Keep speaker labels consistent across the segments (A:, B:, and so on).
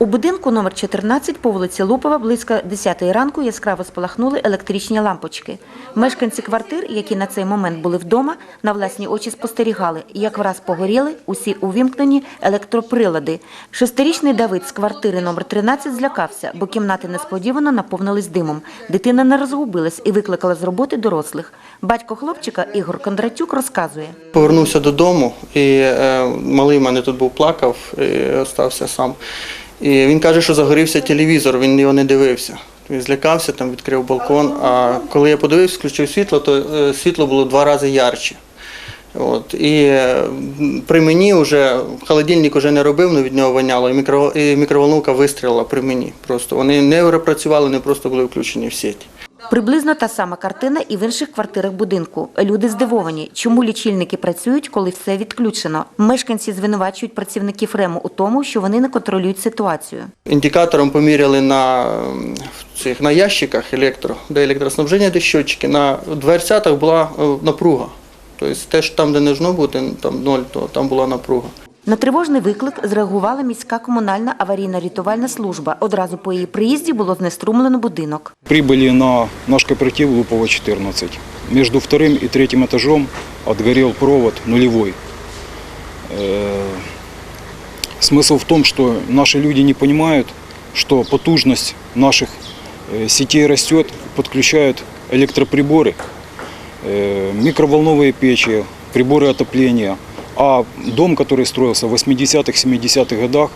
A: У будинку номер 14 по вулиці Лупова близько 10 ранку яскраво спалахнули електричні лампочки. Мешканці квартир, які на цей момент були вдома, на власні очі спостерігали, як враз погоріли усі увімкнені електроприлади. Шестирічний Давид з квартири номер 13 злякався, бо кімнати несподівано наповнились димом. Дитина не розгубилась і викликала з роботи дорослих. Батько хлопчика Ігор Кондратюк розказує.
B: Повернувся додому, і е, малий мене тут був плакав, і остався сам. І він каже, що загорівся телевізор, він його не дивився. Він злякався, там відкрив балкон. А коли я подивився, включив світло, то е, світло було в два рази ярче. От. І е, при мені вже холодильник вже не робив, але від нього воняло, і, мікро, і мікроволновка вистрілила при мені. Просто вони не працювали, вони просто були включені в сіті.
A: Приблизно та сама картина і в інших квартирах будинку. Люди здивовані, чому лічильники працюють, коли все відключено. Мешканці звинувачують працівників РЕМу у тому, що вони не контролюють ситуацію.
B: Індикатором поміряли на цих на ящиках електро, де електроснабження, де щотчики. На дверцятах була е, напруга. Тобто те, що там, де не жно бути, там ноль, то там була напруга.
A: На тривожний виклик зреагувала міська комунальна аварійно-рятувальна служба. Одразу по її приїзді було знеструмлено будинок.
C: Прибыли на наш кооператив Лупово 14. Между вторым и третьим этажом отгорел провод нулевой. Э, Смысл в том, что наши люди не понимают, что потужность наших э, сетей растет, подключают электроприборы, э, микроволновые печи, приборы отопления. а дом, который строился в 80-х, 70-х годах,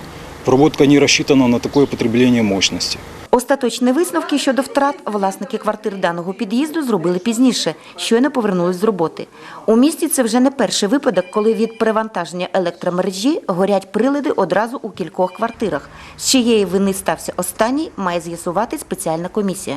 C: проводка не рассчитана на такое потребление мощности.
A: Остаточні висновки щодо втрат власники квартир даного під'їзду зробили пізніше, щойно повернулись з роботи. У місті це вже не перший випадок, коли від перевантаження електромережі горять прилади одразу у кількох квартирах. З чиєї вини стався останній, має з'ясувати спеціальна комісія.